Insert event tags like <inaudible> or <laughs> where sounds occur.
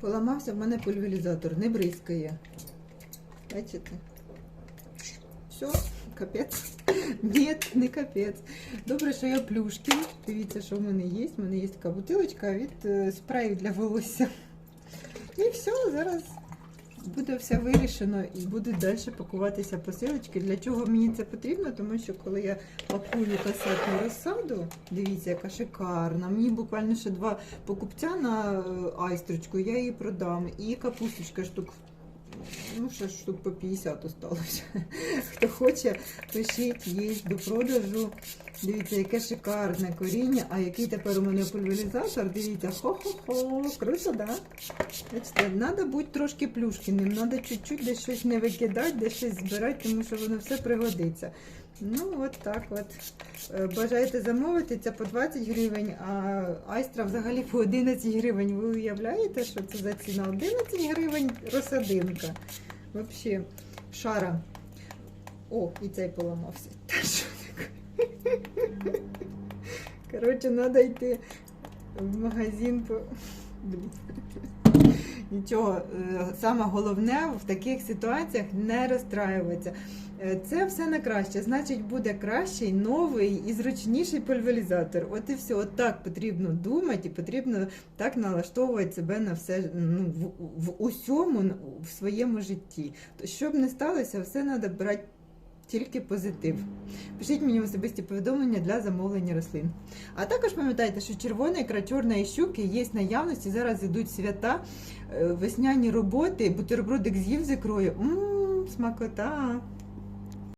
Поламався в мене пульверізатор, не бризкає. Бачите? Все, капець. Ні, не капець. Добре, що я плюшки. Дивіться, що в мене є. У мене є така бутилочка від е, спрею для волосся. І все, зараз все вирішено і будуть далі пакуватися посилочки. Для чого мені це потрібно? Тому що коли я пакую касетну розсаду, дивіться, яка шикарна. Мені буквально ще два покупця на е, айстрочку, я її продам. І капусточка штук. Ну, ще штук по 50 осталось. Хто хоче, пишіть, є до продажу. Дивіться, яке шикарне коріння. А який тепер у мене пульверизатор? Дивіться, хо-хо-хо, круто, да? Бачите, треба бути трошки плюшкіним, треба чуть-чуть десь щось не викидати, десь щось збирати, тому що воно все пригодиться. Ну, от так от. Е, Бажаєте замовити, це по 20 гривень, а айстра взагалі по 11 гривень. Ви уявляєте, що це за ціна? 11 гривень розсадинка. Взагалі, шара. О, і цей поламався. <laughs> Та що таке? Коротше, треба йти в магазин по. Нічого, е, саме головне в таких ситуаціях не розстраюватися. Е, Це все на краще. Значить, буде кращий, новий і зручніший пульверизатор. От і все. От так потрібно думати, і потрібно так налаштовувати себе на все ну, в, в усьому в своєму житті. Щоб не сталося, все треба брати тільки позитив. Пишіть мені особисті повідомлення для замовлення рослин. А також пам'ятайте, що червона ікра і щуки є наявності. Зараз йдуть свята, е, весняні роботи, бутербродик з'їв з ікрою. Ммм, смакота.